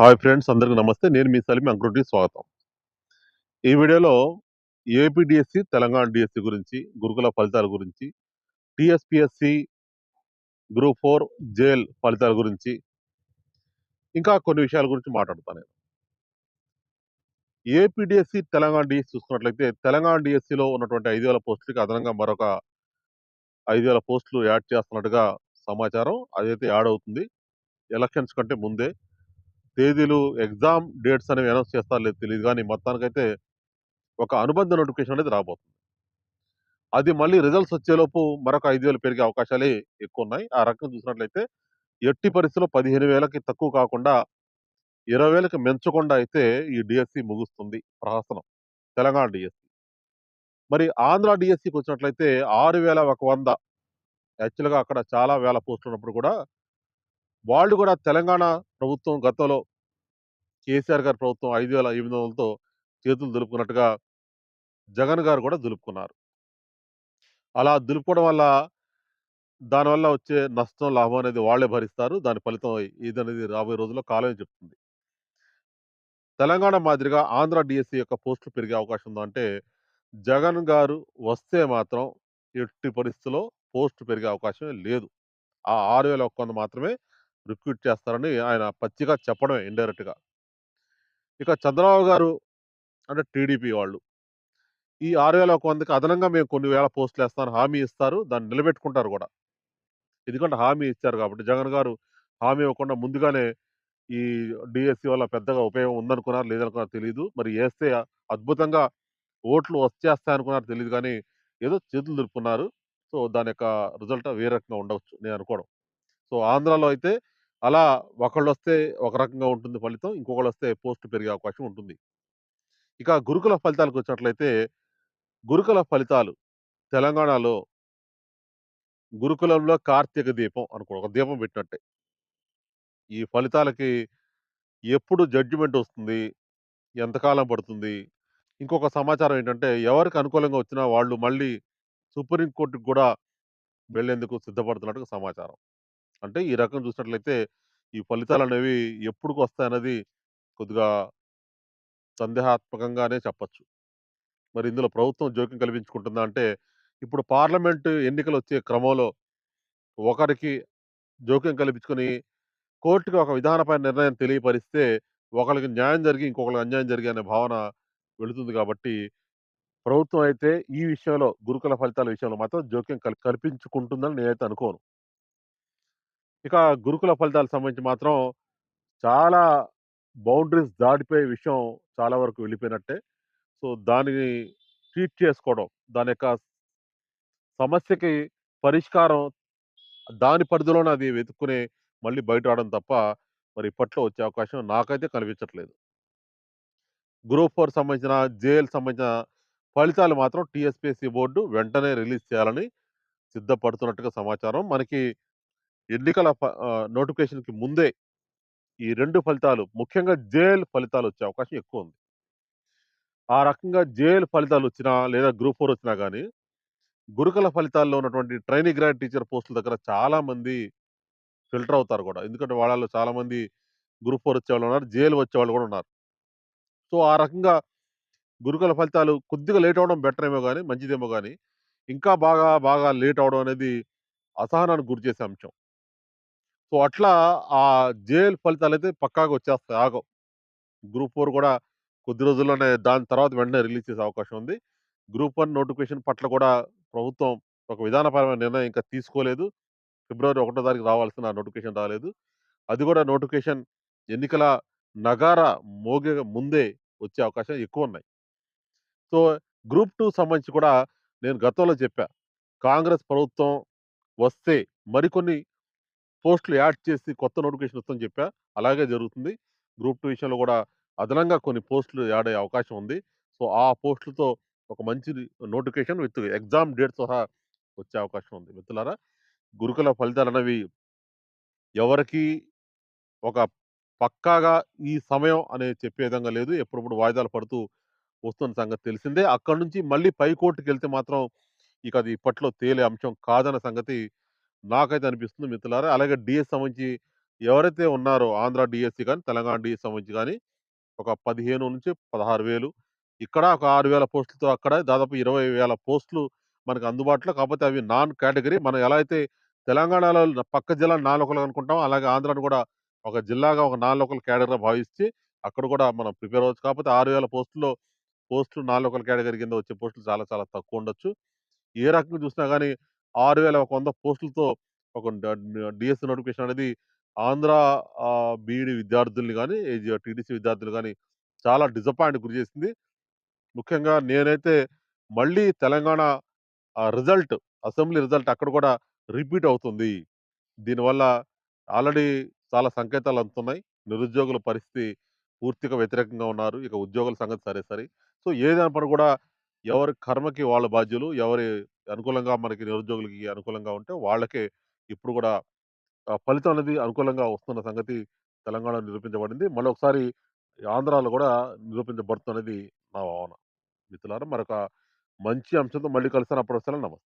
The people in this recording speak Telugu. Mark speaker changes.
Speaker 1: హాయ్ ఫ్రెండ్స్ అందరికీ నమస్తే. నేను మీ సలిమి అంకురుటి స్వాగతం. ఈ వీడియోలో ఏపీడిఎస్సి తెలంగాణ డిఎస్సి గురించి గురుకుల ఫలితాల గురించి టిఎస్పిఎస్సి గ్రూప్ ఫోర్ జేఎల్ ఫలితాల గురించి ఇంకా కొన్ని విషయాల గురించి మాట్లాడతాను నేను. ఏపీడిఎస్సి తెలంగాణ డిఎస్సి చూసుకున్నట్లయితే తెలంగాణ డిఎస్సిలో ఉన్నటువంటి ఐదు వేల పోస్టులకి అదనంగా మరొక ఐదు వేల పోస్టులు యాడ్ చేస్తున్నట్టుగా సమాచారం అదైతే యాడ్ అవుతుంది. ఎలక్షన్స్ కంటే ముందే తేదీలు ఎగ్జామ్ డేట్స్ అనేవి అనౌన్స్ చేస్తారో లేదు తెలియదు కానీ మొత్తానికైతే ఒక అనుబంధ నోటిఫికేషన్ అనేది రాబోతుంది. అది మళ్ళీ రిజల్ట్స్ వచ్చేలోపు మరొక ఐదు వేలు పెరిగే అవకాశాలే ఎక్కువ ఉన్నాయి ఆ రకంగా చూసినట్లయితే ఎట్టి పరిస్థితుల్లో పదిహేను వేలకి తక్కువ కాకుండా ఇరవై వేలకి మెంచకుండా అయితే ఈ డిఎస్సి ముగుస్తుంది. ప్రహసనం. తెలంగాణ డిఎస్సి. మరి ఆంధ్ర డిఎస్సికి వచ్చినట్లయితే ఆరు వేల ఒక వంద. యాక్చువల్గా అక్కడ చాలా వేల పోస్టులు ఉన్నప్పుడు కూడా వాళ్ళు కూడా తెలంగాణ ప్రభుత్వం గతంలో కేసీఆర్ గారి ప్రభుత్వం ఐదు వేల ఎనిమిది వందలతో చేతులు దులుపుకున్నట్టుగా జగన్ గారు కూడా దులుపుకున్నారు. అలా దులుపుకోవడం వల్ల దానివల్ల వచ్చే నష్టం లాభం అనేది వాళ్ళే భరిస్తారు. దాని ఫలితం ఇదనేది రాబోయే రోజుల్లో కాలమే చెప్తుంది. తెలంగాణ మాదిరిగా ఆంధ్ర డిఎస్సి యొక్క పోస్టులు పెరిగే అవకాశం ఉందా అంటే జగన్ గారు వస్తే మాత్రం ఎట్టి పరిస్థితుల్లో పోస్ట్ పెరిగే అవకాశమే లేదు. ఆ ఆరు వేల ఒక్క వంద మాత్రమే రిక్రూట్ చేస్తారని ఆయన పచ్చిగా చెప్పడమే ఇండైరెక్ట్గా. ఇక చంద్రబాబు గారు అంటే టీడీపీ వాళ్ళు. ఈ ఆరు వేల ఒక వందకి అదనంగా మేము కొన్ని వేల పోస్టులు వేస్తాను హామీ ఇస్తారు దాన్ని నిలబెట్టుకుంటారు కూడా. ఎందుకంటే హామీ ఇచ్చారు కాబట్టి జగన్ గారు హామీ ఇవ్వకుండా ముందుగానే ఈ డిఎస్సి వల్ల పెద్దగా ఉపయోగం ఉందనుకున్నారు లేదనుకున్నారు తెలియదు మరి వేస్తే అద్భుతంగా ఓట్లు వచ్చేస్తాయనుకున్నారు తెలియదు కానీ ఏదో చేతులు దులుపుకున్నారు సో దాని యొక్క రిజల్ట్ వేరే రకంగా ఉండవచ్చు నేను అనుకోవడం సో ఆంధ్రాలో అయితే అలా ఒకళ్ళు వస్తే ఒక రకంగా ఉంటుంది ఫలితం ఇంకొకళ్ళు వస్తే పోస్ట్ పెరిగే అవకాశం ఉంటుంది. ఇక గురుకుల ఫలితాలకు వచ్చినట్లయితే గురుకుల ఫలితాలు తెలంగాణలో గురుకులంలో కార్తీక దీపం అనుకో ఒక దీపం పెట్టినట్టే. ఈ ఫలితాలకి ఎప్పుడు జడ్జిమెంట్ వస్తుంది ఎంతకాలం పడుతుంది ఇంకొక సమాచారం ఏంటంటే ఎవరికి అనుకూలంగా వచ్చినా వాళ్ళు మళ్ళీ సుప్రీంకోర్టుకు కూడా వెళ్ళేందుకు సిద్ధపడుతున్నట్టుగా సమాచారం. అంటే ఈ రకం చూసినట్లయితే ఈ ఫలితాలు అనేవి ఎప్పుడుకు వస్తాయన్నది కొద్దిగా సందేహాత్మకంగానే చెప్పొచ్చు. మరి ఇందులో ప్రభుత్వం జోక్యం కల్పించుకుంటుందా అంటే ఇప్పుడు పార్లమెంటు ఎన్నికలు వచ్చే క్రమంలో ఒకరికి జోక్యం కల్పించుకొని కోర్టుకి ఒక విధానపై నిర్ణయం తెలియపరిస్తే ఒకరికి న్యాయం జరిగి ఇంకొకరికి అన్యాయం జరిగి అనే భావన వెళుతుంది కాబట్టి ప్రభుత్వం అయితే ఈ విషయంలో గురుకుల ఫలితాల విషయంలో మాత్రం జోక్యం కల్పించుకుంటుందని నేనైతే అనుకోను. ఇక గురుకుల ఫలితాలకు సంబంధించి మాత్రం చాలా బౌండరీస్ దాటిపోయే విషయం చాలా వరకు వెళ్ళిపోయినట్టే. సో దానిని ట్రీట్ చేసుకోవడం దాని యొక్క సమస్యకి పరిష్కారం దాని పరిధిలోనే అది వెతుక్కునే మళ్ళీ బయట రావడం తప్ప మరి ఇప్పట్లో వచ్చే అవకాశం నాకైతే కనిపించట్లేదు. గ్రూప్ ఫోర్ సంబంధించిన జేఎల్ సంబంధించిన ఫలితాలు మాత్రం టీఎస్పీఎస్సీ బోర్డు వెంటనే రిలీజ్ చేయాలని సిద్ధపడుతున్నట్టుగా సమాచారం. మనకి ఎన్నికల నోటిఫికేషన్కి ముందే ఈ రెండు ఫలితాలు ముఖ్యంగా జేఎల్ ఫలితాలు వచ్చే అవకాశం ఎక్కువ ఉంది. ఆ రకంగా జేఎల్ ఫలితాలు వచ్చినా లేదా గ్రూప్ ఫోర్ వచ్చినా కానీ గురుకుల ఫలితాల్లో ఉన్నటువంటి ట్రైనింగ్ గ్రాడ్ టీచర్ పోస్టుల దగ్గర చాలామంది ఫిల్టర్ అవుతారు కూడా. ఎందుకంటే వాళ్ళలో చాలామంది గ్రూప్ ఫోర్ వచ్చే వాళ్ళు ఉన్నారు జేఎల్ వచ్చే వాళ్ళు కూడా ఉన్నారు. సో ఆ రకంగా గురుకుల ఫలితాలు కొద్దిగా లేట్ అవడం బెటర్ ఏమో కానీ మంచిదేమో కానీ ఇంకా బాగా బాగా లేట్ అవడం అనేది అసహనానికి గురి చేసే అంశం. సో అట్లా ఆ జేఎల్ ఫలితాలు అయితే పక్కాగా వచ్చేస్తాయి ఆగవు. గ్రూప్ ఫోర్ కూడా కొద్ది రోజుల్లోనే దాని తర్వాత వెంటనే రిలీజ్ చేసే అవకాశం ఉంది. గ్రూప్ వన్ నోటిఫికేషన్ పట్ల కూడా ప్రభుత్వం ఒక విధానపరమైన నిర్ణయం ఇంకా తీసుకోలేదు. ఫిబ్రవరి ఒకటో తారీఖు రావాల్సిన నోటిఫికేషన్ రాలేదు. అది కూడా నోటిఫికేషన్ ఎన్నికల నగార మోగే ముందే వచ్చే అవకాశం ఎక్కువ ఉన్నాయి. సో గ్రూప్ టూ సంబంధించి కూడా నేను గతంలో చెప్పా కాంగ్రెస్ ప్రభుత్వం వస్తే మరికొన్ని పోస్టులు యాడ్ చేసి కొత్త నోటిఫికేషన్ వస్తుందని చెప్పా. అలాగే జరుగుతుంది. గ్రూప్ టూ విషయంలో కూడా అదనంగా కొన్ని పోస్టులు యాడ్ అయ్యే అవకాశం ఉంది. సో ఆ పోస్టులతో ఒక మంచి నోటిఫికేషన్ విత్ ఎగ్జామ్ డేట్ సహా వచ్చే అవకాశం ఉంది. మిత్రులారా గురుకుల ఫలితాలు అనేవి ఎవరికి ఒక పక్కాగా ఈ సమయం అనేది చెప్పే విధంగా లేదు. ఎప్పుడప్పుడు వాయిదాలు పడుతూ వస్తున్న సంగతి తెలిసిందే. అక్కడి నుంచి మళ్ళీ పై కోర్టుకి వెళ్తే మాత్రం ఇక అది ఇప్పట్లో తేలే అంశం కాదన్న సంగతి నాకైతే అనిపిస్తుంది మిత్రులారా అలాగే డిఎస్ సంబంధించి ఎవరైతే ఉన్నారో ఆంధ్ర డిఎస్సి కానీ తెలంగాణ డిఎస్ సంబంధించి కానీ ఒక 15-16,000 ఇక్కడ ఒక ఆరు వేల పోస్టులతో అక్కడ దాదాపు ఇరవై వేల పోస్టులు మనకు అందుబాటులో. కాకపోతే అవి నాన్ కేటగరీ. మనం ఎలా అయితే తెలంగాణలో పక్క జిల్లా నాన్ లోకల్ అనుకుంటామో, అలాగే ఆంధ్రాను కూడా ఒక జిల్లాగా ఒక నాన్ లోకల్ కేడర్‌గా భావించి అక్కడ కూడా మనం ప్రిపేర్ అవ్వచ్చు. కాకపోతే 6,000 పోస్టుల్లో పోస్టులు నాన్ లోకల్ కేటగిరీ కింద వచ్చే పోస్టులు చాలా చాలా తక్కువ ఉండొచ్చు ఏ రకంగా చూసినా కానీ ఆరు వేల ఒక వంద పోస్టులతో ఒక డిఎస్ నోటిఫికేషన్ అనేది ఆంధ్ర బీఈడి బీఈడీ విద్యార్థుల్ని కానీ టీడీసీ విద్యార్థులు కానీ చాలా డిసప్పాయింట్ గురి చేసింది. ముఖ్యంగా నేనైతే మళ్ళీ తెలంగాణ రిజల్ట్ అసెంబ్లీ రిజల్ట్ అక్కడ కూడా రిపీట్ అవుతుంది. దీనివల్ల ఆల్రెడీ చాలా సంకేతాలు అందుతున్నాయి. నిరుద్యోగుల పరిస్థితి పూర్తిగా వ్యతిరేకంగా ఉన్నారు. ఇక ఉద్యోగుల సంగతి సరే సరే సో, ఏదైనప్పుడు కూడా ఎవరి కర్మకి వాళ్ళ బాధ్యులు. ఎవరి అనుకూలంగా మనకి నిరుద్యోగులకి అనుకూలంగా ఉంటే వాళ్ళకే ఇప్పుడు కూడా ఆహ్, ఫలితం అనేది అనుకూలంగా వస్తున్న సంగతి తెలంగాణలో నిరూపించబడింది. మళ్ళొకసారి ఆంధ్రాలో కూడా నిరూపించబడుతున్నది నా భావన. మిత్రులారా మరొక మంచి అంశంతో మళ్ళీ కలుస్తాను. అప్పటి వరకు సెలవు. నమస్తే.